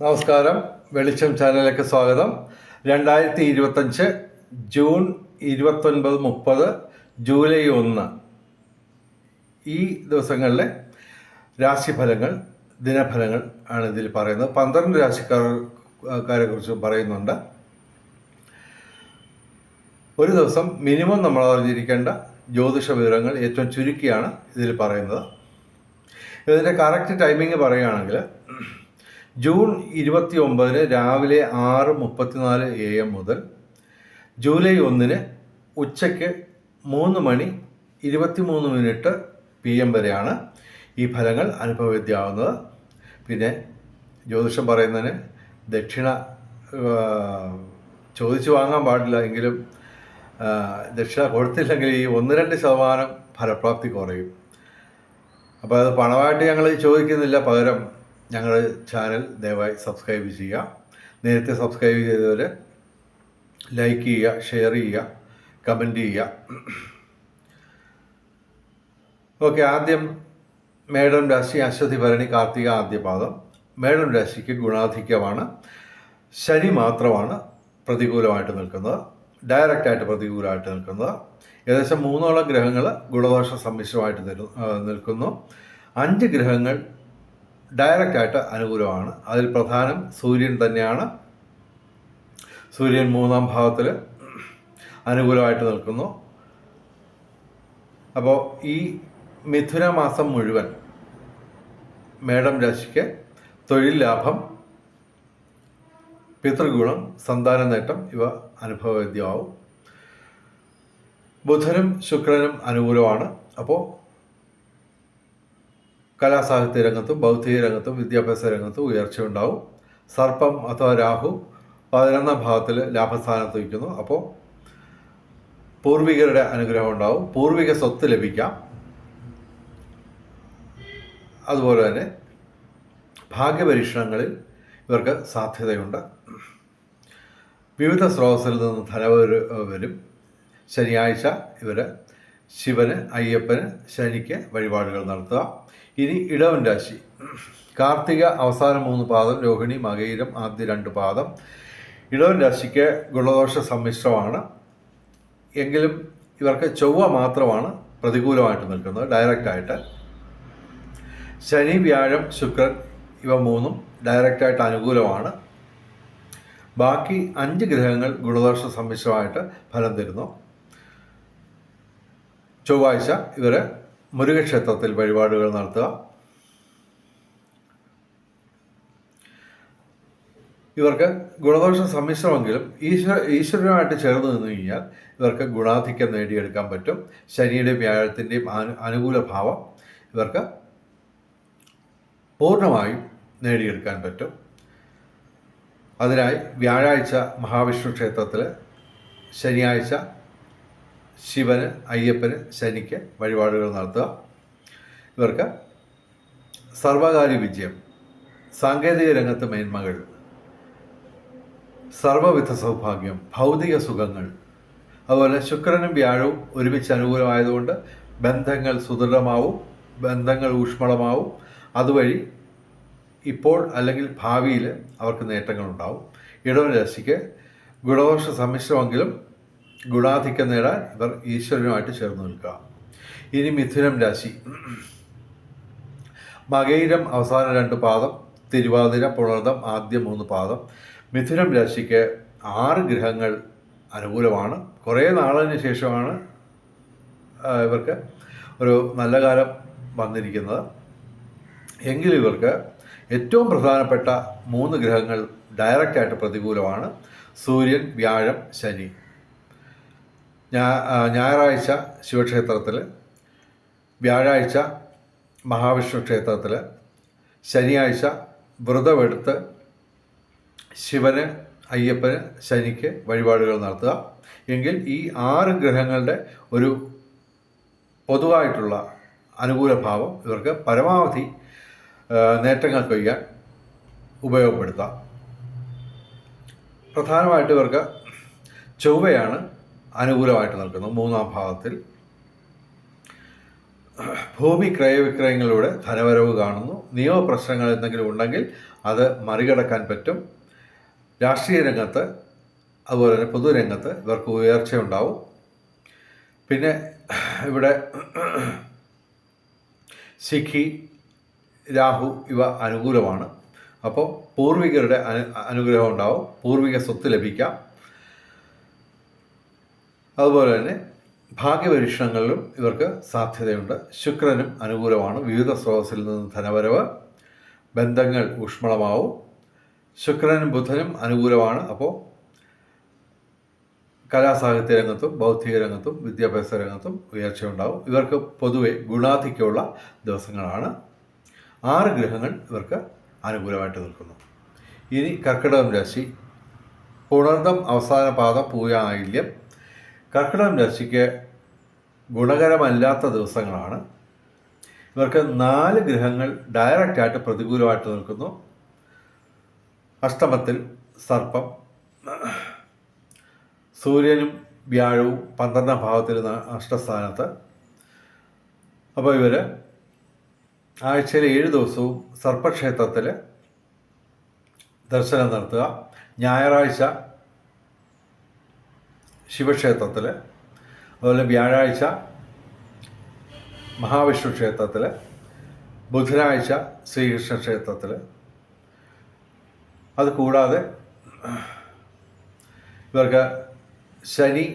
നമസ്കാരം. വെളിച്ചം ചാനലിലേക്ക് സ്വാഗതം. രണ്ടായിരത്തി ഇരുപത്തഞ്ച് ജൂൺ ഇരുപത്തൊൻപത് മുപ്പത് ജൂലൈ ഒന്ന്. ഈ ദിവസങ്ങളിലെ രാശിഫലങ്ങൾ ദിനഫലങ്ങൾ ആണ് ഇതിൽ പറയുന്നത്. പന്ത്രണ്ട് രാശിക്കാരെ കുറിച്ച് പറയുന്നുണ്ട്. ഒരു ദിവസം മിനിമം നമ്മൾ അറിഞ്ഞിരിക്കേണ്ട ജ്യോതിഷ വിവരങ്ങൾ ഏറ്റവും ചുരുക്കിയാണ് ഇതിൽ പറയുന്നത്. ഇതിന്റെ കറക്റ്റ് ടൈമിംഗ് പറയുകയാണെങ്കിൽ ജൂൺ ഇരുപത്തി ഒമ്പതിന് രാവിലെ ആറ് മുപ്പത്തിനാല് എ എം മുതൽ ജൂലൈ ഒന്നിന് ഉച്ചയ്ക്ക് മൂന്ന് മണി ഇരുപത്തിമൂന്ന് മിനിറ്റ് പി എം വരെയാണ് ഈ ഫലങ്ങൾ അനുഭവവേദ്യമാവുന്നത് പിന്നെ ജ്യോതിഷം പറയുന്നതിന് ദക്ഷിണ ചോദിച്ചു വാങ്ങാൻ പാടില്ല എങ്കിലും ദക്ഷിണ കൊടുത്തില്ലെങ്കിൽ ഈ ഒന്ന് രണ്ട് ശതമാനം ഫലപ്രാപ്തി കുറയും. അപ്പോൾ അത് പണമായിട്ട് ഞങ്ങൾ ചോദിക്കുന്നില്ല പകരം ഞങ്ങളുടെ ചാനൽ ദയവായി സബ്സ്ക്രൈബ് ചെയ്യുക. നേരത്തെ സബ്സ്ക്രൈബ് ചെയ്തവർ ലൈക്ക് ചെയ്യുക ഷെയർ ചെയ്യുക കമന്റ് ചെയ്യുക. ഓക്കെ ആദ്യം മേഡം രാശി അശ്വതി ഭരണി കാർത്തിക ആദ്യപാദം മേഡം രാശിക്ക് ഗുണാധിക്യമാണ്. ശനി മാത്രമാണ് പ്രതികൂലമായിട്ട് നിൽക്കുന്നത്. ഡയറക്റ്റായിട്ട് പ്രതികൂലമായിട്ട് നിൽക്കുന്നത്. ഏകദേശം മൂന്നോളം ഗ്രഹങ്ങൾ ഗുണദോഷ സമ്മിശ്രമായിട്ട് നിൽക്കുന്നു. അഞ്ച് ഗ്രഹങ്ങൾ ഡയറക്റ്റായിട്ട് അനുകൂലമാണ്. അതിൽ പ്രധാനം സൂര്യൻ തന്നെയാണ്. സൂര്യൻ മൂന്നാം ഭാവത്തിൽ അനുകൂലമായിട്ട് നിൽക്കുന്നു. അപ്പോൾ ഈ മിഥുന മാസം മുഴുവൻ മേഡം രാശിക്ക് തൊഴിൽ ലാഭം പിതൃഗുണം സന്താന നേട്ടം ഇവ അനുഭവവേദ്യമാവും. ബുധനും ശുക്രനും അനുകൂലമാണ്. അപ്പോൾ കലാസാഹിത്യ രംഗത്തും ബൗദ്ധിക രംഗത്തും വിദ്യാഭ്യാസ രംഗത്തും ഉയർച്ച ഉണ്ടാവും. സർപ്പം അഥവാ രാഹു പതിനൊന്നാം ഭാഗത്തിൽ ലാഭസ്ഥാനത്ത് വയ്ക്കുന്നു അപ്പോൾ പൂർവികരുടെ അനുഗ്രഹം ഉണ്ടാവും. പൂർവിക സ്വത്ത് ലഭിക്കാം. അതുപോലെ തന്നെ ഭാഗ്യപരീക്ഷണങ്ങളിൽ ഇവർക്ക് സാധ്യതയുണ്ട്. വിവിധ സ്രോതസ്സിൽ നിന്ന് ധനവരും വരും. ശനിയാഴ്ച ഇവർ ശിവന് അയ്യപ്പന് ശനിക്ക് വഴിപാടുകൾ നടത്തുക. ഇനി ഇടവൻ രാശി. കാർത്തിക അവസാന മൂന്ന് പാദം. രോഹിണി മകയിരം ആദ്യ രണ്ട് പാദം. ഇടവൻ രാശിക്ക് ഗുണദോഷ സമ്മിശ്രമാണ്. എങ്കിലും ഇവർക്ക് ചൊവ്വ മാത്രമാണ് പ്രതികൂലമായിട്ട് നിൽക്കുന്നത് ഡയറക്റ്റായിട്ട് ശനി വ്യാഴം ശുക്രൻ ഇവ മൂന്നും ഡയറക്റ്റായിട്ട് അനുകൂലമാണ്. ബാക്കി അഞ്ച് ഗ്രഹങ്ങൾ ഗുണദോഷ സമ്മിശ്രമായിട്ട് ഫലം തരുന്നു. ചൊവ്വാഴ്ച ഇവർ മുരുകക്ഷേത്രത്തിൽ വഴിപാടുകൾ നടത്തുക. ഇവർക്ക് ഗുണദോഷ സമ്മിശ്രമെങ്കിലും ഈശ്വര ഈശ്വരനുമായിട്ട് ചേർന്ന് നിന്ന് കഴിഞ്ഞാൽ ഇവർക്ക് ഗുണാധിക്യം നേടിയെടുക്കാൻ പറ്റും. ശനിയുടെയും വ്യാഴത്തിന്റെയും അനു അനുകൂല ഭാവം ഇവർക്ക് പൂർണമായും നേടിയെടുക്കാൻ പറ്റും. അതിനായി വ്യാഴാഴ്ച മഹാവിഷ്ണു ക്ഷേത്രത്തിൽ ശനിയാഴ്ച ശിവന് അയ്യപ്പന് ശനിക്ക് വഴിപാടുകൾ നടത്തുക. ഇവർക്ക് സർവകാര്യ വിജയം സാങ്കേതിക രംഗത്ത് മേന്മകൾ സർവവിധ സൗഭാഗ്യം ഭൗതിക സുഖങ്ങൾ അതുപോലെ ശുക്രനും വ്യാഴവും ഒരുമിച്ച് അനുകൂലമായതുകൊണ്ട് ബന്ധങ്ങൾ സുദൃഢമാവും ബന്ധങ്ങൾ ഊഷ്മളമാവും. അതുവഴി ഇപ്പോൾ അല്ലെങ്കിൽ ഭാവിയിൽ അവർക്ക് നേട്ടങ്ങളുണ്ടാവും. ഇടവൻ രാശിക്ക് ഗുണദോഷ സമ്മിശ്രമെങ്കിലും ഗുണാധിക്യം നേടാൻ ഇവർ ഈശ്വരനുമായിട്ട് ചേർന്ന് നിൽക്കുക. ഇനി മിഥുനം രാശി. മകയിരം അവസാന രണ്ട് പാദം തിരുവാതിര പുണർദം ആദ്യ മൂന്ന് പാദം. മിഥുനം രാശിക്ക് ആറ് ഗ്രഹങ്ങൾ അനുകൂലമാണ്. കുറേ നാളിന് ശേഷമാണ് ഇവർക്ക് ഒരു നല്ല കാലം വന്നിരിക്കുന്നത്. എങ്കിലും ഇവർക്ക് ഏറ്റവും പ്രധാനപ്പെട്ട മൂന്ന് ഗ്രഹങ്ങൾ ഡയറക്റ്റായിട്ട് പ്രതികൂലമാണ്. സൂര്യൻ വ്യാഴം ശനി. ഞായറാഴ്ച ശിവക്ഷേത്രത്തിൽ വ്യാഴാഴ്ച മഹാവിഷ്ണു ക്ഷേത്രത്തിൽ ശനിയാഴ്ച വ്രതമെടുത്ത് ശിവന് അയ്യപ്പന് ശനിക്ക് വഴിപാടുകൾ നടത്തുക. എങ്കിൽ ഈ ആറ് ഗ്രഹങ്ങളുടെ ഒരു പൊതുവായിട്ടുള്ള അനുകൂല ഭാവം ഇവർക്ക് പരമാവധി നേട്ടങ്ങൾ കൊയ്യാൻ ഉപയോഗപ്പെടുത്താം. പ്രധാനമായിട്ട് ഇവർക്ക് ചൊവ്വയാണ് അനുകൂലമായിട്ട് നിൽക്കുന്നു. മൂന്നാം ഭാഗത്തിൽ ഭൂമി ക്രയവിക്രയങ്ങളിലൂടെ ധനവരവ് കാണുന്നു. നിയമപ്രശ്നങ്ങൾ എന്തെങ്കിലും ഉണ്ടെങ്കിൽ അത് മറികടക്കാൻ പറ്റും. രാഷ്ട്രീയ രംഗത്ത് അതുപോലെ തന്നെ പൊതുരംഗത്ത് ഇവർക്ക് ഉയർച്ചയുണ്ടാവും. പിന്നെ ഇവിടെ സിഖി രാഹു ഇവ അനുകൂലമാണ്. അപ്പോൾ പൂർവികരുടെ അനു അനുഗ്രഹം ഉണ്ടാവും. പൂർവിക സ്വത്ത് ലഭിക്കാം. അതുപോലെ തന്നെ ഭാഗ്യപരീക്ഷണങ്ങളിലും ഇവർക്ക് സാധ്യതയുണ്ട്. ശുക്രനും അനുകൂലമാണ്. വിവിധ സ്രോതസ്സിൽ നിന്ന് ധനവരവ് ബന്ധങ്ങൾ ഊഷ്മളമാവും. ശുക്രനും ബുധനും അനുകൂലമാണ്. അപ്പോൾ കലാസാഹിത്യ രംഗത്തും ബൗദ്ധിക രംഗത്തും വിദ്യാഭ്യാസ രംഗത്തും ഉയർച്ചയുണ്ടാവും. ഇവർക്ക് പൊതുവെ ഗുണാധിക്കുള്ള ദിവസങ്ങളാണ്. ആറ് ഗ്രഹങ്ങൾ ഇവർക്ക് അനുകൂലമായിട്ട് നിൽക്കുന്നു. ഇനി കർക്കിടകം രാശി. പുണർദം അവസാന പാദം പൂയായില്യം കർക്കിടകം രാശിക്ക് ഗുണകരമല്ലാത്ത ദിവസങ്ങളാണ്. ഇവർക്ക് നാല് ഗ്രഹങ്ങൾ ഡയറക്റ്റായിട്ട് പ്രതികൂലമായിട്ട് നിൽക്കുന്നു. അഷ്ടമത്തിൽ സർപ്പം സൂര്യനും വ്യാഴവും പന്ത്രണ്ടാം ഭാവത്തിൽ അഷ്ടസ്ഥാനത്ത്. അപ്പോൾ ഇവർ ആഴ്ചയിൽ ഏഴ് ദിവസവും സർപ്പക്ഷേത്രത്തിൽ ദർശനം നടത്തുക. ഞായറാഴ്ച ശിവക്ഷേത്രത്തിൽ അതുപോലെ വ്യാഴാഴ്ച മഹാവിഷ്ണു ക്ഷേത്രത്തിൽ ബുധനാഴ്ച ശ്രീകൃഷ്ണ ക്ഷേത്രത്തിൽ അത് കൂടാതെ ഇവർക്ക് ശനി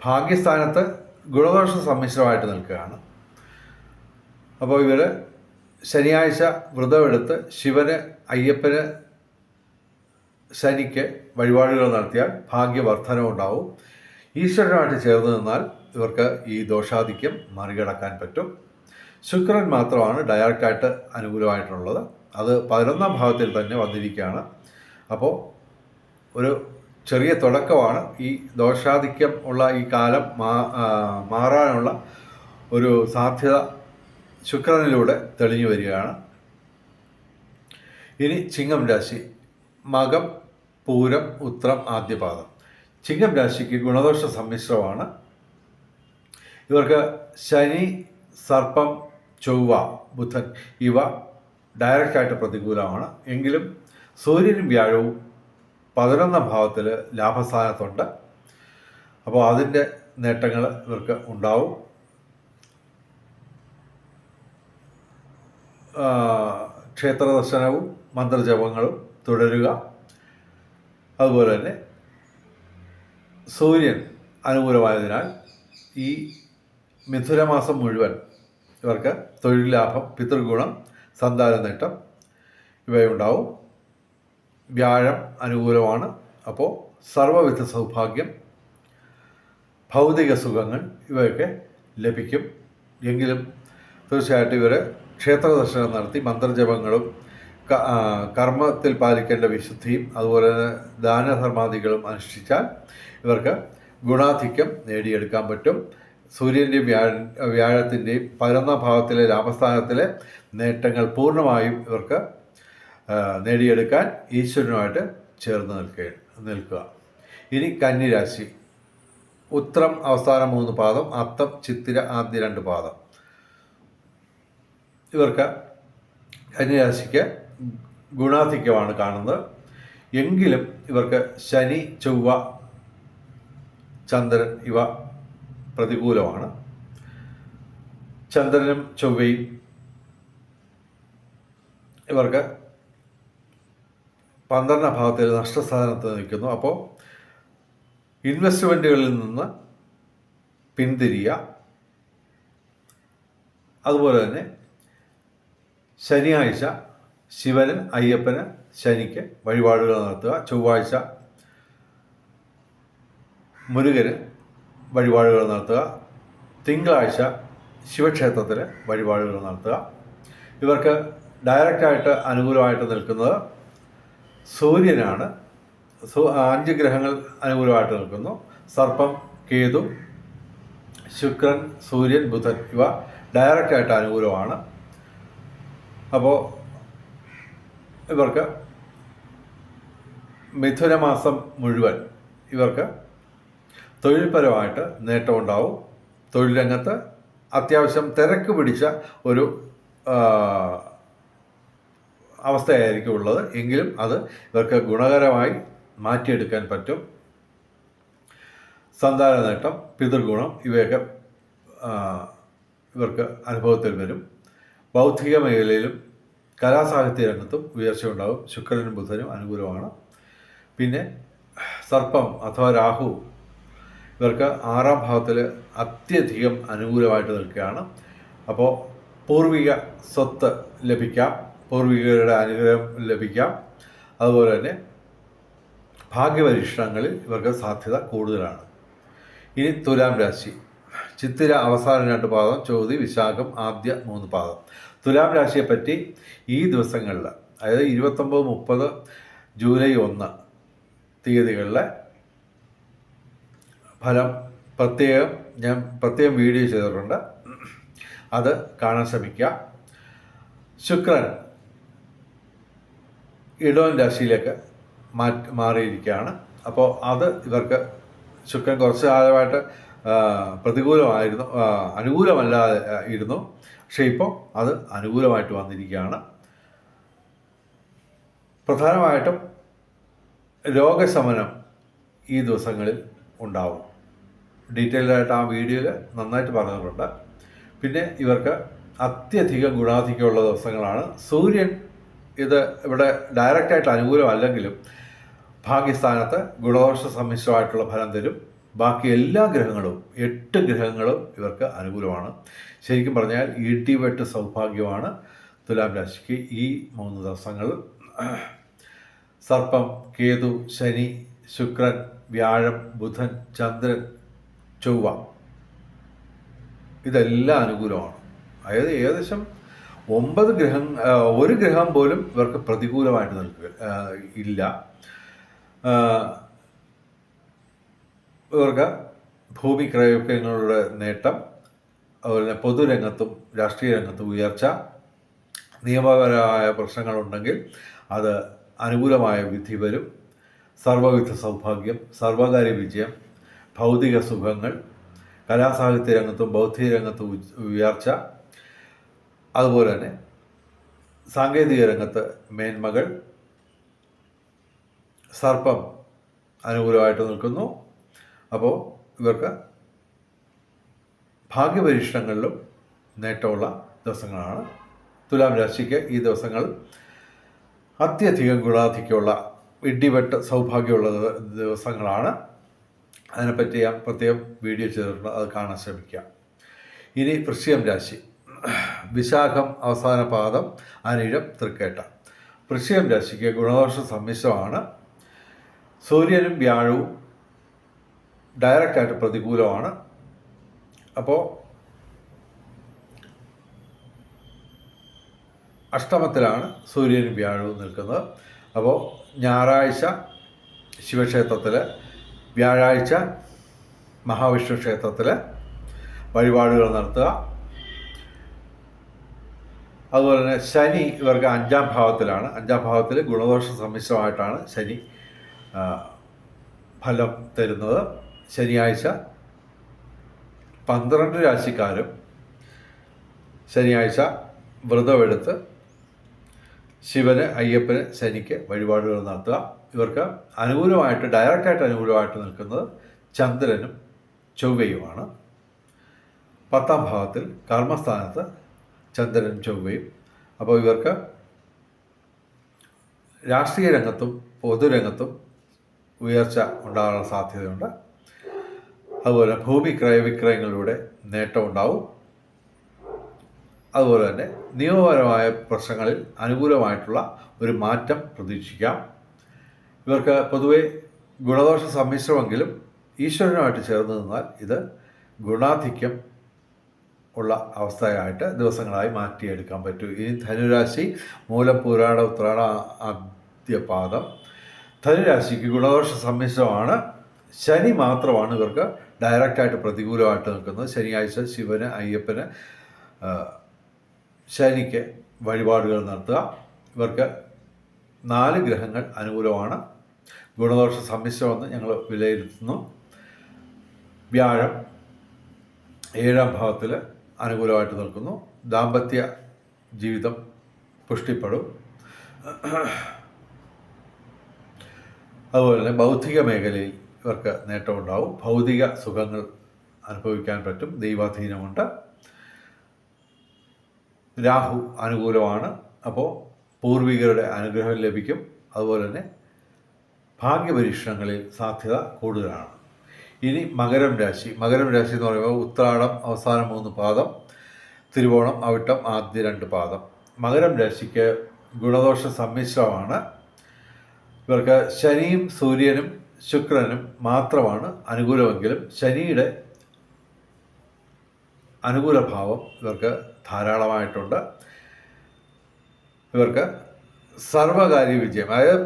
ഭാഗ്യസ്ഥാനത്ത് ഗുണദോഷ സമ്മിശ്രമായിട്ട് നിൽക്കുകയാണ്. അപ്പോൾ ഇവർ ശനിയാഴ്ച വ്രതമെടുത്ത് ശിവന് അയ്യപ്പന് ശനിക്ക് വഴിപാടുകൾ നടത്തിയാൽ ഭാഗ്യവർദ്ധനം ഉണ്ടാവും. ഈശ്വരനുമായിട്ട് ചേർന്ന് നിന്നാൽ ഇവർക്ക് ഈ ദോഷാധിക്യം മറികടക്കാൻ പറ്റും. ശുക്രൻ മാത്രമാണ് ഡയറക്റ്റായിട്ട് അനുകൂലമായിട്ടുള്ളത്. അത് പതിനൊന്നാം ഭാവത്തിൽ തന്നെ വന്നിരിക്കുകയാണ്. അപ്പോൾ ഒരു ചെറിയ തുടക്കമാണ്. ഈ ദോഷാധിക്യം ഉള്ള ഈ കാലം മാറാനുള്ള ഒരു സാധ്യത ശുക്രനിലൂടെ തെളിഞ്ഞു വരികയാണ്. ഇനി ചിങ്ങം രാശി. മകം പൂരം ഉത്രം ആദ്യപാദം. ചിങ്ങം രാശിക്ക് ഗുണദോഷ സമ്മിശ്രമാണ്. ഇവർക്ക് ശനി സർപ്പം ചൊവ്വ ബുധൻ ഇവ ഡയറക്റ്റായിട്ട് പ്രതികൂലമാണ്. എങ്കിലും സൂര്യനും വ്യാഴവും പതിനൊന്നാം ഭാവത്തിൽ ലാഭസ്ഥാനത്തുണ്ട് അപ്പോൾ അതിന്റെ നേട്ടങ്ങൾ ഇവർക്ക് ഉണ്ടാവും. ക്ഷേത്ര ദർശനവും മന്ത്രജപങ്ങളും തുടരുക. അതുപോലെ തന്നെ സൂര്യൻ അനുകൂലമായതിനാൽ ഈ മിഥുനമാസം മുഴുവൻ ഇവർക്ക് തൊഴിൽ ലാഭം പിതൃഗുണം സന്താന നേട്ടം ഇവയുണ്ടാവും. വ്യാഴം അനുകൂലമാണ്. അപ്പോൾ സർവവിധ സൗഭാഗ്യം ഭൗതിക സുഖങ്ങൾ ഇവയൊക്കെ ലഭിക്കും. എങ്കിലും തീർച്ചയായിട്ടും ഇവർ ക്ഷേത്ര ദർശനം നടത്തി മന്ത്രജപങ്ങളും കർമ്മത്തിൽ പാലിക്കേണ്ട വിശുദ്ധിയും അതുപോലെ തന്നെ ദാനധർമാദികളും അനുഷ്ഠിച്ചാൽ ഇവർക്ക് ഗുണാധിക്യം നേടിയെടുക്കാൻ പറ്റും. സൂര്യന്റെയും വ്യാഴ വ്യാഴത്തിന്റെയും പതിനൊന്നാം ഭാവത്തിലെ ലാഭസ്ഥാനത്തിലെ നേട്ടങ്ങൾ പൂർണമായും ഇവർക്ക് നേടിയെടുക്കാൻ ഈശ്വരനുമായിട്ട് ചേർന്ന് നിൽക്കുക നിൽക്കുക. ഇനി കന്നിരാശി. ഉത്രം അവസാന മൂന്ന് പാദം അത്തം ചിത്തിര ആദ്യ രണ്ട് പാദം. ഇവർക്ക് കന്യരാശിക്ക് ഗുണാധിക്യമാണ് കാണുന്നത്. എങ്കിലും ഇവർക്ക് ശനി ചൊവ്വ ചന്ദ്രൻ ഇവ പ്രതികൂലമാണ്. ചന്ദ്രനും ചൊവ്വയും ഇവർക്ക് പന്ത്രണ്ടാം ഭാഗത്തിൽ നഷ്ടസ്ഥാനത്ത് നിൽക്കുന്നു. അപ്പോൾ ഇൻവെസ്റ്റ്മെന്റുകളിൽ നിന്ന് പിന്തിരിയുക അതുപോലെ തന്നെ ശനിയാഴ്ച ശിവന് അയ്യപ്പന് ശനിക്ക് വഴിപാടുകൾ നടത്തുക. ചൊവ്വാഴ്ച മുരുകന് വഴിപാടുകൾ നടത്തുക. തിങ്കളാഴ്ച ശിവക്ഷേത്രത്തിന് വഴിപാടുകൾ നടത്തുക. ഇവർക്ക് ഡയറക്റ്റായിട്ട് അനുകൂലമായിട്ട് നിൽക്കുന്നത് സൂര്യനാണ്. അഞ്ച് ഗ്രഹങ്ങൾ അനുകൂലമായിട്ട് നിൽക്കുന്നു. സർപ്പം കേതു ശുക്രൻ സൂര്യൻ ബുധൻ ഇവ ഡയറക്റ്റായിട്ട് അനുകൂലമാണ്. അപ്പോൾ ഇവർക്ക് മിഥുനമാസം മുഴുവൻ ഇവർക്ക് തൊഴിൽപരമായിട്ട് നേട്ടമുണ്ടാവും തൊഴിൽ രംഗത്ത് അത്യാവശ്യം തിരക്ക് പിടിച്ച ഒരു അവസ്ഥയായിരിക്കും ഉള്ളത്. എങ്കിലും അത് ഇവർക്ക് ഗുണകരമായി മാറ്റിയെടുക്കാൻ പറ്റും. സന്താന നേട്ടം പിതൃഗുണം ഇവയൊക്കെ ഇവർക്ക് അനുഭവത്തിൽ വരും. ബൗദ്ധിക മേഖലയിലും കലാസാഹിത്യ രംഗത്തും ഉയർച്ച ഉണ്ടാകും ശുക്രനും ബുധനും അനുകൂലമാണ്. പിന്നെ സർപ്പം അഥവാ രാഹു ഇവർക്ക് ആറാം ഭാവത്തിൽ അത്യധികം അനുകൂലമായിട്ട് നിൽക്കുകയാണ്. അപ്പോൾ പൂർവിക സ്വത്ത് ലഭിക്കാം. പൂർവികരുടെ അനുഗ്രഹം ലഭിക്കാം. അതുപോലെ തന്നെ ഭാഗ്യപരീക്ഷണങ്ങളിൽ ഇവർക്ക് സാധ്യത കൂടുതലാണ്. ഇനി തുലാം രാശി. ചിത്തിര അവസാന രണ്ട് പാദം ചോതി വിശാഖം ആദ്യ മൂന്ന് പാദം. തുലാം രാശിയെ പറ്റി ഈ ദിവസങ്ങളിൽ അതായത് ഇരുപത്തൊമ്പത് മുപ്പത് ജൂലൈ ഒന്ന് തീയതികളിലെ ഫലം പ്രത്യേകം ഞാൻ പ്രത്യേകം വീഡിയോ ചെയ്തിട്ടുണ്ട്. അത് കാണാൻ ശ്രമിക്കുക. ശുക്രൻ ഇടോൻ രാശിയിലേക്ക് മാറ്റി മാറിയിരിക്കുകയാണ്. അപ്പോൾ അത് ഇവർക്ക് ശുക്രൻ കുറച്ച് കാലമായിട്ട് പ്രതികൂലമായിരുന്നു അനുകൂലമല്ലാതെ ഇരുന്നു. പക്ഷേ ഇപ്പോൾ അത് അനുകൂലമായിട്ട് വന്നിരിക്കുകയാണ്. പ്രധാനമായിട്ടും രോഗശമനം ഈ ദിവസങ്ങളിൽ ഉണ്ടാവും. ഡീറ്റെയിൽഡ് ആയിട്ട് ആ വീഡിയോയിൽ നന്നായിട്ട് പറഞ്ഞിട്ടുണ്ട്. പിന്നെ ഇവർക്ക് അത്യധികം ഗുണാധികമുള്ള ദിവസങ്ങളാണ്. സൂര്യൻ ഇത് ഇവിടെ ഡയറക്റ്റായിട്ട് അനുകൂലമല്ലെങ്കിലും ഭാഗ്യസ്ഥാനത്ത് ഗുണദോഷ സമ്മിശ്രമായിട്ടുള്ള ഫലം തരും. ബാക്കി എല്ലാ ഗ്രഹങ്ങളും എട്ട് ഗ്രഹങ്ങളും ഇവർക്ക് അനുകൂലമാണ്. ശരിക്കും പറഞ്ഞാൽ ഇടിവെട്ട് സൗഭാഗ്യമാണ് തുലാം രാശിക്ക് ഈ മൂന്ന് ദിവസങ്ങൾ. സർപ്പം കേതു ശനി ശുക്രൻ വ്യാഴം ബുധൻ ചന്ദ്രൻ ചൊവ്വ ഇതെല്ലാം അനുകൂലമാണ്. അതായത് ഏകദേശം ഒമ്പത് ഗ്രഹം ഒരു ഗ്രഹം പോലും ഇവർക്ക് പ്രതികൂലമായിട്ട് നിൽക്കുക ഇല്ല. ഇവർക്ക് ഭൂമി ക്രയവിക്രയങ്ങളുടെ നേട്ടം അതുപോലെ പൊതുരംഗത്തും രാഷ്ട്രീയ രംഗത്തും ഉയർച്ച നിയമപരമായ പ്രശ്നങ്ങളുണ്ടെങ്കിൽ അത് അനുകൂലമായ വിധി വരും. സർവവിധ സൗഭാഗ്യം സർവകാര്യ വിജയം ഭൗതിക സുഖങ്ങൾ കലാസാഹിത്യ രംഗത്തും ബൗദ്ധിക രംഗത്തും ഉയർച്ച. അതുപോലെ തന്നെ സാങ്കേതിക രംഗത്ത് മേന്മകൾ. സർപ്പം അനുകൂലമായിട്ട് നിൽക്കുന്നു. അപ്പോൾ ഇവർക്ക് ഭാഗ്യപരീക്ഷണങ്ങളിലും നേട്ടമുള്ള ദിവസങ്ങളാണ്. തുലാം രാശിക്ക് ഈ ദിവസങ്ങൾ അത്യധികം ഗുണാധിക്യമുള്ള ഇടിവെട്ട് സൗഭാഗ്യമുള്ള ദിവ- ദിവസങ്ങളാണ്. അതിനെപ്പറ്റി ഞാൻ പ്രത്യേകം വീഡിയോ ചെയ്തിട്ടുണ്ട് അത് കാണാൻ ശ്രമിക്കുക. ഇനി വൃശ്ചികം രാശി. വിശാഖം അവസാന പാദം അനിഴം തൃക്കേട്ട. വൃശ്ചികം രാശിക്ക് ഗുണദോഷ സമ്മിശ്രമാണ്. സൂര്യനും വ്യാഴവും ഡയറക്റ്റായിട്ട് പ്രതികൂലമാണ്. അപ്പോൾ അഷ്ടമത്തിലാണ് സൂര്യൻ വ്യാഴവും നിൽക്കുന്നത്. അപ്പോൾ ഞായറാഴ്ച ശിവക്ഷേത്രത്തിൽ വ്യാഴാഴ്ച മഹാവിഷ്ണു ക്ഷേത്രത്തിൽ വഴിപാടുകൾ നടത്തുക. അതുപോലെ തന്നെ ശനി ഇവർക്ക് അഞ്ചാം ഭാവത്തിലാണ്. അഞ്ചാം ഭാവത്തിൽ ഗുണദോഷ സമ്മിശ്രമായിട്ടാണ് ശനി ഫലം തരുന്നത്. ശനിയാഴ്ച പന്ത്രണ്ട് രാശിക്കാരും ശനിയാഴ്ച വ്രതമെടുത്ത് ശിവന് അയ്യപ്പന് ശനിക്ക് വഴിപാടുകൾ നടത്തുക. ഇവർക്ക് അനുകൂലമായിട്ട് ഡയറക്റ്റായിട്ട് അനുകൂലമായിട്ട് നിൽക്കുന്നത് ചന്ദ്രനും ചൊവ്വയുമാണ്. പത്താം ഭാഗത്തിൽ കർമ്മസ്ഥാനത്ത് ചന്ദ്രനും ചൊവ്വയും. അപ്പോൾ ഇവർക്ക് രാഷ്ട്രീയ രംഗത്തും പൊതുരംഗത്തും ഉയർച്ച ഉണ്ടാകാനുള്ള സാധ്യതയുണ്ട്. അതുപോലെ ഭൂമി ക്രയവിക്രയങ്ങളിലൂടെ നേട്ടം ഉണ്ടാവും. അതുപോലെ തന്നെ നിയമപരമായ പ്രശ്നങ്ങളിൽ അനുകൂലമായിട്ടുള്ള ഒരു മാറ്റം പ്രതീക്ഷിക്കാം. ഇവർക്ക് പൊതുവെ ഗുണദോഷ സമ്മിശ്രമെങ്കിലും ഈശ്വരനുമായിട്ട് ചേർന്ന് നിന്നാൽ ഇത് ഗുണാധിക്യം ഉള്ള അവസ്ഥയായിട്ട് ദിവസങ്ങളായി മാറ്റിയെടുക്കാൻ പറ്റും. ഇനി ധനുരാശി മൂലം പുരാണ ഉത്രാട ആദ്യപാദം. ധനുരാശിക്ക് ഗുണദോഷ സമ്മിശ്രമാണ്. ശനി മാത്രമാണ് ഇവർക്ക് ഡയറക്റ്റായിട്ട് പ്രതികൂലമായിട്ട് നിൽക്കുന്നത്. ശനിയാഴ്ച ശിവന് അയ്യപ്പന് ശനിക്ക് വഴിപാടുകൾ നടത്തുക. ഇവർക്ക് നാല് ഗ്രഹങ്ങൾ അനുകൂലമാണ്. ഗുണദോഷ സമ്മിശ്രമെന്ന് ഞങ്ങൾ വിലയിരുത്തുന്നു. വ്യാഴം ഏഴാം ഭാവത്തിൽ അനുകൂലമായിട്ട് നിൽക്കുന്നു. ദാമ്പത്യ ജീവിതം പുഷ്ടിപ്പെടും. അതുപോലെ തന്നെ ബൗദ്ധിക മേഖലയിൽ ഇവർക്ക് നേട്ടമുണ്ടാവും. ഭൗതിക സുഖങ്ങൾ അനുഭവിക്കാൻ പറ്റും. ദൈവാധീനമുണ്ട്. രാഹു അനുകൂലമാണ്. അപ്പോൾ പൂർവികരുടെ അനുഗ്രഹം ലഭിക്കും. അതുപോലെ തന്നെ ഭാഗ്യപരീക്ഷണങ്ങളിൽ സാധ്യത കൂടുതലാണ്. ഇനി മകരം രാശി. മകരം രാശി എന്ന് പറയുമ്പോൾ ഉത്രാടം അവസാനം മൂന്ന് പാദം തിരുവോണം അവിട്ടം ആദ്യ രണ്ട് പാദം. മകരം രാശിക്ക് ഗുണദോഷ സമ്മിശ്രമാണ്. ഇവർക്ക് ശനിയും സൂര്യനും ശുക്രനും മാത്രമാണ് അനുകൂലമെങ്കിലും ശനിയുടെ അനുകൂല ഭാവം ഇവർക്ക് ധാരാളമായിട്ടുണ്ട്. ഇവർക്ക് സർവകാര്യ വിജയം അതായത്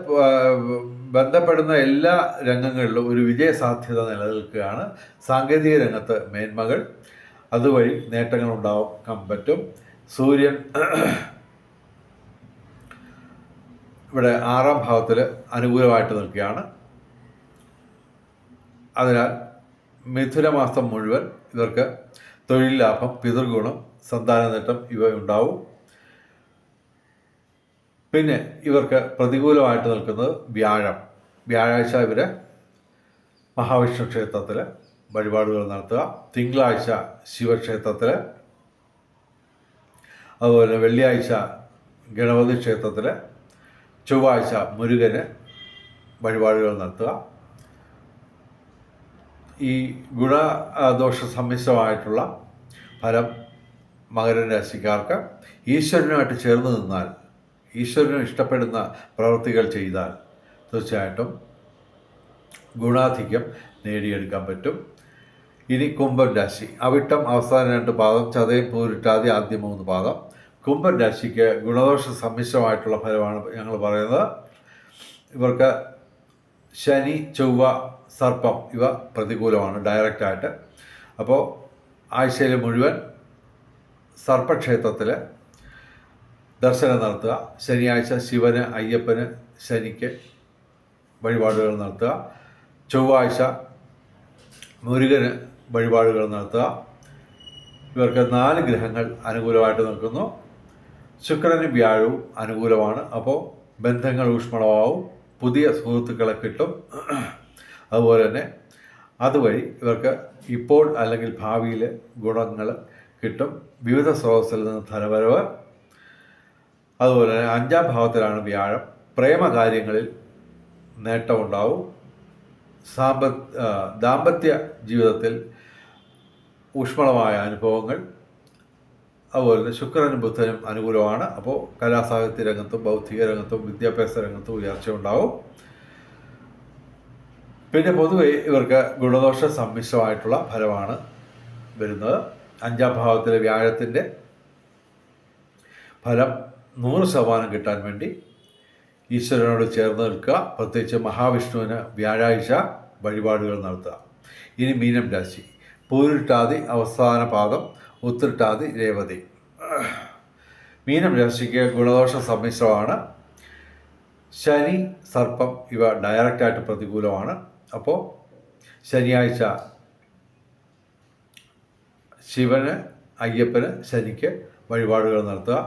ബന്ധപ്പെടുന്ന എല്ലാ രംഗങ്ങളിലും ഒരു വിജയ സാധ്യത നിലനിൽക്കുകയാണ്. സാങ്കേതിക രംഗത്ത് മേന്മകൾ അതുവഴി നേട്ടങ്ങൾ ഉണ്ടാക്കാൻ പറ്റും. സൂര്യൻ ഇവിടെ ആറാം ഭാവത്തിൽ അനുകൂലമായിട്ട് നിൽക്കുകയാണ്. അതിനാൽ മിഥുനമാസം മുഴുവൻ ഇവർക്ക് തൊഴിൽ ലാഭം പിതൃഗുണം സന്താന നേട്ടം ഇവ ഉണ്ടാവും പിന്നെ ഇവർക്ക് പ്രതികൂലമായിട്ട് നിൽക്കുന്നത് വ്യാഴം. വ്യാഴാഴ്ച ഇവർ മഹാവിഷ്ണു ക്ഷേത്രത്തിൽ വഴിപാടുകൾ നടത്തുക. തിങ്കളാഴ്ച ശിവക്ഷേത്രത്തിൽ അതുപോലെ വെള്ളിയാഴ്ച ഗണപതി ക്ഷേത്രത്തിൽ ചൊവ്വാഴ്ച മുരുകന് വഴിപാടുകൾ നടത്തുക. ഈ ഗുണദോഷ സമ്മിശ്രമായിട്ടുള്ള ഫലം മകര രാശിക്കാർക്ക് ഈശ്വരനുമായിട്ട് ചേർന്ന് നിന്നാൽ ഈശ്വരന് ഇഷ്ടപ്പെടുന്ന പ്രവൃത്തികൾ ചെയ്താൽ തീർച്ചയായിട്ടും ഗുണാധിക്യം നേടിയെടുക്കാൻ പറ്റും. ഇനി കുംഭം രാശി. അവിട്ടം അവസാന രണ്ട് പാദം ചതയം പൂരിട്ടാതി ആദ്യ മൂന്ന് പാദം കുംഭം രാശിക്ക് ഗുണദോഷ സമ്മിശ്രമായിട്ടുള്ള ഫലമാണ് ഞങ്ങൾ പറയുന്നത്. ഇവർക്ക് ശനി ചൊവ്വ സർപ്പം ഇവ പ്രതികൂലമാണ് ഡയറക്റ്റായിട്ട് അപ്പോൾ ആഴ്ചയിൽ മുഴുവൻ സർപ്പക്ഷേത്രത്തിൽ ദർശനം നടത്തുക. ശനിയാഴ്ച ശിവന് അയ്യപ്പന് ശനിക്ക് വഴിപാടുകൾ നടത്തുക. ചൊവ്വാഴ്ച മുരുകന് വഴിപാടുകൾ നടത്തുക. ഇവർക്ക് നാല് ഗ്രഹങ്ങൾ അനുകൂലമായിട്ട് നിൽക്കുന്നു. ശുക്രനും വ്യാഴവും അനുകൂലമാണ്. അപ്പോൾ ബന്ധങ്ങൾ ഊഷ്മളമാവും. പുതിയ സുഹൃത്തുക്കളെ കിട്ടും. അതുപോലെ തന്നെ അതുവഴി ഇവർക്ക് ഇപ്പോൾ അല്ലെങ്കിൽ ഭാവിയിൽ ഗുണങ്ങൾ കിട്ടും. വിവിധ സ്രോതസ്സിൽ നിന്ന് ധനവരവ് അതുപോലെ തന്നെ അഞ്ചാം ഭാവത്തിലാണ് വ്യാഴം. പ്രേമകാര്യങ്ങളിൽ നേട്ടമുണ്ടാവും. സാമ്പ ദാമ്പത്യ ജീവിതത്തിൽ ഊഷ്മളമായ അനുഭവങ്ങൾ. അതുപോലെ തന്നെ ശുക്രനും ബുധനും അനുകൂലമാണ്. അപ്പോൾ കലാസാഹിത്യ രംഗത്തും ബൗദ്ധിക രംഗത്തും വിദ്യാഭ്യാസ രംഗത്തും ഉയർച്ച ഉണ്ടാവും പിന്നെ പൊതുവെ ഇവർക്ക് ഗുണദോഷ സമ്മിശ്രമായിട്ടുള്ള ഫലമാണ് വരുന്നത്. അഞ്ചാം ഭാവത്തിലെ വ്യാഴത്തിന്റെ ഫലം നൂറ് ശതമാനം കിട്ടാൻ വേണ്ടി ഈശ്വരനോട് ചേർന്ന് നിൽക്കുക. പ്രത്യേകിച്ച് മഹാവിഷ്ണുവിന് വ്യാഴാഴ്ച വഴിപാടുകൾ നടത്തുക. ഇനി മീനം രാശി. പൂരിട്ടാതി അവസാന പാദം ഉത്തിട്ടാതി രേവതി. മീനം രാശിക്ക് ഗുണദോഷ സമ്മിശ്രമാണ്. ശനി സർപ്പം ഇവ ഡയറക്റ്റായിട്ട് പ്രതികൂലമാണ്. അപ്പോൾ ശനിയാഴ്ച ശിവന് അയ്യപ്പന് ശനിക്ക് വഴിപാടുകൾ നടത്തുക.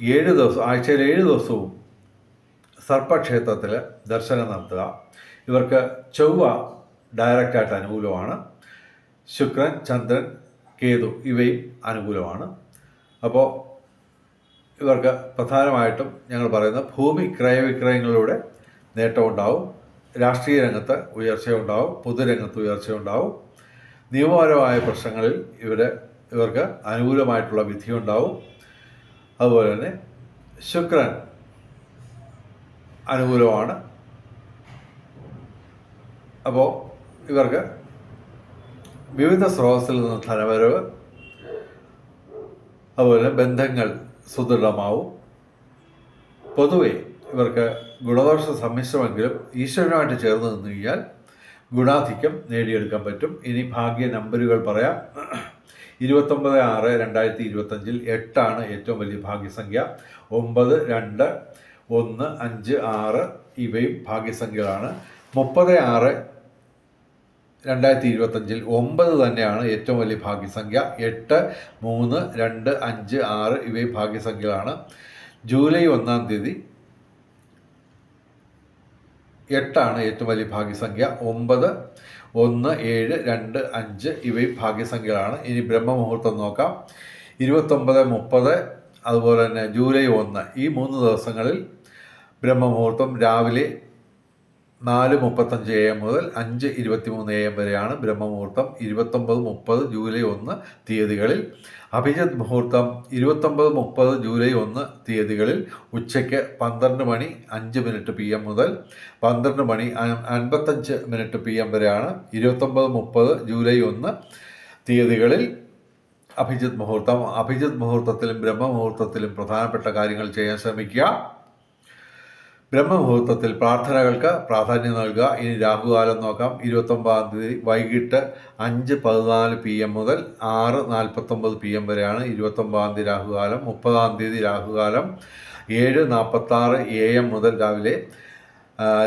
ഏഴ് ദിവസം ആഴ്ചയിൽ ഏഴ് ദിവസവും സർപ്പക്ഷേത്രത്തിൽ ദർശനം നടത്തുക. ഇവർക്ക് ചൊവ്വ ഡയറക്റ്റായിട്ട് അനുകൂലമാണ്. ശുക്രൻ ചന്ദ്രൻ കേതു ഇവയും അനുകൂലമാണ്. അപ്പോൾ ഇവർക്ക് പ്രധാനമായിട്ടും ഞങ്ങൾ പറയുന്ന ഭൂമി ക്രയവിക്രയങ്ങളിലൂടെ നേട്ടമുണ്ടാവും. രാഷ്ട്രീയ രംഗത്ത് ഉയർച്ചയുണ്ടാവും പൊതുരംഗത്ത് ഉയർച്ചയുണ്ടാവും. നിയമപരമായ പ്രശ്നങ്ങളിൽ ഇവർ ഇവർക്ക് അനുകൂലമായിട്ടുള്ള വിധിയുണ്ടാവും. അതുപോലെ തന്നെ ശുക്രൻ അനുകൂലമാണ്. അപ്പോൾ ഇവർക്ക് വിവിധ സ്രോതസ്സിൽ നിന്ന് ധനവരവ് അതുപോലെ ബന്ധങ്ങൾ സുദൃഢമാവും. പൊതുവെ ഇവർക്ക് ഗുണദോഷ സമ്മിശ്രമെങ്കിലും ഈശ്വരനുമായിട്ട് ചേർന്ന് നിന്ന് കഴിഞ്ഞാൽ ഗുണാധിക്യം നേടിയെടുക്കാൻ പറ്റും. ഇനി ഭാഗ്യ നമ്പറുകൾ പറയാം. ഇരുപത്തൊമ്പത് ആറ് രണ്ടായിരത്തി ഇരുപത്തഞ്ചിൽ എട്ടാണ് ഏറ്റവും വലിയ ഭാഗ്യസംഖ്യ. ഒമ്പത് രണ്ട് ഒന്ന് അഞ്ച് ആറ് ഇവയും ഭാഗ്യസംഖ്യകളാണ്. മുപ്പത് ആറ് രണ്ടായിരത്തി ഇരുപത്തഞ്ചിൽ ഒമ്പത് തന്നെയാണ് ഏറ്റവും വലിയ ഭാഗ്യസംഖ്യ. എട്ട് മൂന്ന് രണ്ട് അഞ്ച് ആറ് ഇവയും ഭാഗ്യസംഖ്യകളാണ്. ജൂലൈ ഒന്നാം തീയതി എട്ടാണ് ഏറ്റവും വലിയ ഭാഗ്യസംഖ്യ. ഒമ്പത് ഒന്ന് ഏഴ് രണ്ട് അഞ്ച് ഇവയും ഭാഗ്യസംഖ്യകളാണ്. ഇനി ബ്രഹ്മമുഹൂർത്തം നോക്കാം. ഇരുപത്തൊമ്പത് മുപ്പത് അതുപോലെ തന്നെ ജൂലൈ ഒന്ന്. ഈ മൂന്ന് ദിവസങ്ങളിൽ ബ്രഹ്മമുഹൂർത്തം രാവിലെ നാല് മുപ്പത്തഞ്ച് എ എം മുതൽ അഞ്ച് ഇരുപത്തിമൂന്ന് എ എം വരെയാണ് ബ്രഹ്മമുഹൂർത്തം ഇരുപത്തൊമ്പത് മുപ്പത് ജൂലൈ ഒന്ന് തീയതികളിൽ. അഭിജിത് മുഹൂർത്തം ഇരുപത്തൊമ്പത് മുപ്പത് ജൂലൈ ഒന്ന് തീയതികളിൽ. ഉച്ചയ്ക്ക് പന്ത്രണ്ട് മണി അഞ്ച് മിനിറ്റ് പി എം മുതൽ പന്ത്രണ്ട് മണി അൻപത്തഞ്ച് മിനിറ്റ് പി എം വരെയാണ് ഇരുപത്തൊമ്പത് മുപ്പത് ജൂലൈ ഒന്ന് തീയതികളിൽ അഭിജിത് മുഹൂർത്തം. അഭിജിത് മുഹൂർത്തത്തിലും ബ്രഹ്മമുഹൂർത്തത്തിലും പ്രധാനപ്പെട്ട കാര്യങ്ങൾ ചെയ്യാൻ ശ്രമിക്കുക. ബ്രഹ്മമുഹൂർത്തത്തിൽ പ്രാർത്ഥനകൾക്ക് പ്രാധാന്യം നൽകുക. ഇനി രാഹുകാലം നോക്കാം. ഇരുപത്തൊമ്പതാം തീയതി വൈകിട്ട് അഞ്ച് പതിനാല് പി എം മുതൽ ആറ് നാൽപ്പത്തൊമ്പത് പി എം വരെയാണ് ഇരുപത്തൊമ്പതാം തീയതി രാഹുകാലം. മുപ്പതാം തീയതി രാഹുകാലം ഏഴ് നാൽപ്പത്താറ് എ എം മുതൽ രാവിലെ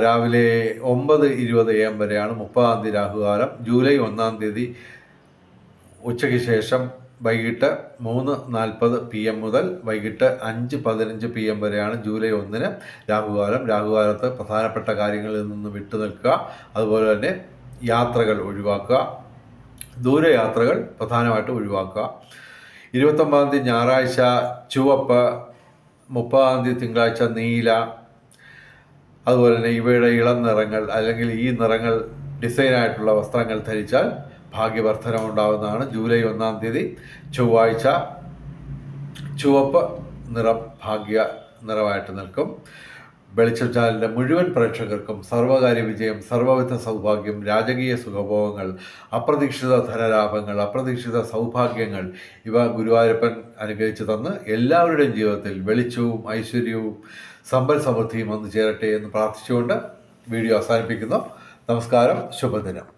രാവിലെ ഒമ്പത് ഇരുപത് എ എം വരെയാണ് മുപ്പതാം തീയതി രാഹുകാലം. ജൂലൈ ഒന്നാം തീയതി ഉച്ചയ്ക്ക് ശേഷം വൈകിട്ട് മൂന്ന് നാൽപ്പത് പി എം മുതൽ വൈകിട്ട് അഞ്ച് പതിനഞ്ച് പി എം വരെയാണ് ജൂലൈ ഒന്നിന് രാഹുകാലം. രാഹുകാലത്ത് പ്രധാനപ്പെട്ട കാര്യങ്ങളിൽ നിന്ന് വിട്ടു നിൽക്കുക. അതുപോലെ തന്നെ യാത്രകൾ ഒഴിവാക്കുക. ദൂരയാത്രകൾ പ്രധാനമായിട്ട് ഒഴിവാക്കുക. ഇരുപത്തൊമ്പതാം തീയതി ഞായറാഴ്ച ചുവപ്പ് മുപ്പതാം തീയതി തിങ്കളാഴ്ച നീല. അതുപോലെ തന്നെ ഇവയുടെ ഇളം നിറങ്ങൾ അല്ലെങ്കിൽ ഈ നിറങ്ങൾ ഡിസൈനായിട്ടുള്ള വസ്ത്രങ്ങൾ ധരിച്ചാൽ ഭാഗ്യവർദ്ധനം ഉണ്ടാവുന്നതാണ് ജൂലൈ ഒന്നാം തീയതി ചൊവ്വാഴ്ച ചുവപ്പ് നിറം ഭാഗ്യ നിറമായിട്ട് നിൽക്കും. വെളിച്ചം ചാനലിന്റെ മുഴുവൻ പ്രേക്ഷകർക്കും സർവകാര്യ വിജയം സർവവിധ സൗഭാഗ്യം രാജകീയ സുഖഭോഗങ്ങൾ അപ്രതീക്ഷിത ധനലാഭങ്ങൾ അപ്രതീക്ഷിത സൗഭാഗ്യങ്ങൾ ഇവ ഗുരുവായൂരപ്പൻ അനുഗ്രഹിച്ചു തന്ന് എല്ലാവരുടെയും ജീവിതത്തിൽ വെളിച്ചവും ഐശ്വര്യവും സമ്പൽ സമൃദ്ധിയും വന്നു ചേരട്ടെ എന്ന് പ്രാർത്ഥിച്ചുകൊണ്ട് വീഡിയോ അവസാനിപ്പിക്കുന്നു. നമസ്കാരം. ശുഭദിനം.